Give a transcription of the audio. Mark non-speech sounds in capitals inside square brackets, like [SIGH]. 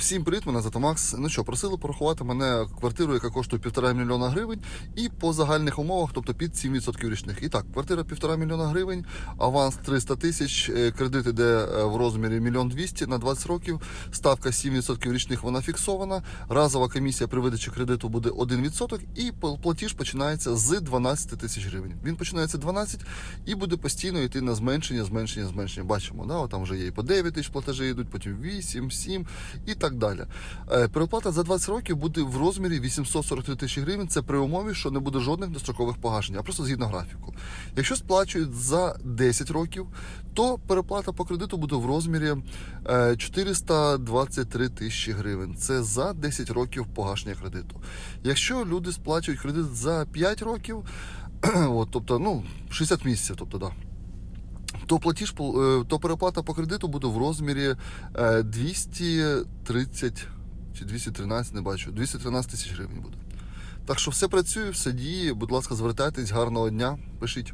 Всім привіт, мене звати Макс. Ну що, просили порахувати мене квартиру, яка коштує півтора мільйона гривень, і по загальних умовах, тобто під 7% річних. І так, квартира півтора мільйона гривень, аванс 300 тисяч, е, кредит іде е, в розмірі мільйон двісті на 20 років. Ставка 7% річних вона фіксована. Разова комісія при видачі кредиту буде 1% і платіж починається з 12 тисяч гривень. Він починається 12 і буде постійно йти на зменшення, зменшення, зменшення. Бачимо, да? От там вже є і по 9 тисяч платежі йдуть, потім 8, 7 і так далі. Е, Переплата за 20 років буде в розмірі 843 тисячі гривень. Це при умові, що не буде жодних дострокових погашень, а просто згідно графіку. Якщо сплачують за 10 років, то переплата по кредиту буде в розмірі е, 423 тисячі гривень. Це за 10 років погашення кредиту. Якщо люди сплачують кредит за 5 років, [CLEARS THROAT] от, тобто ну, 60 місяців, тобто да. То платіж е, то переплата по кредиту буде в розмірі е, 230 чи 213, не бачу, 213 тисяч гривень буде. Так що все працює, все діє. Будь ласка, звертайтесь, гарного дня, пишіть.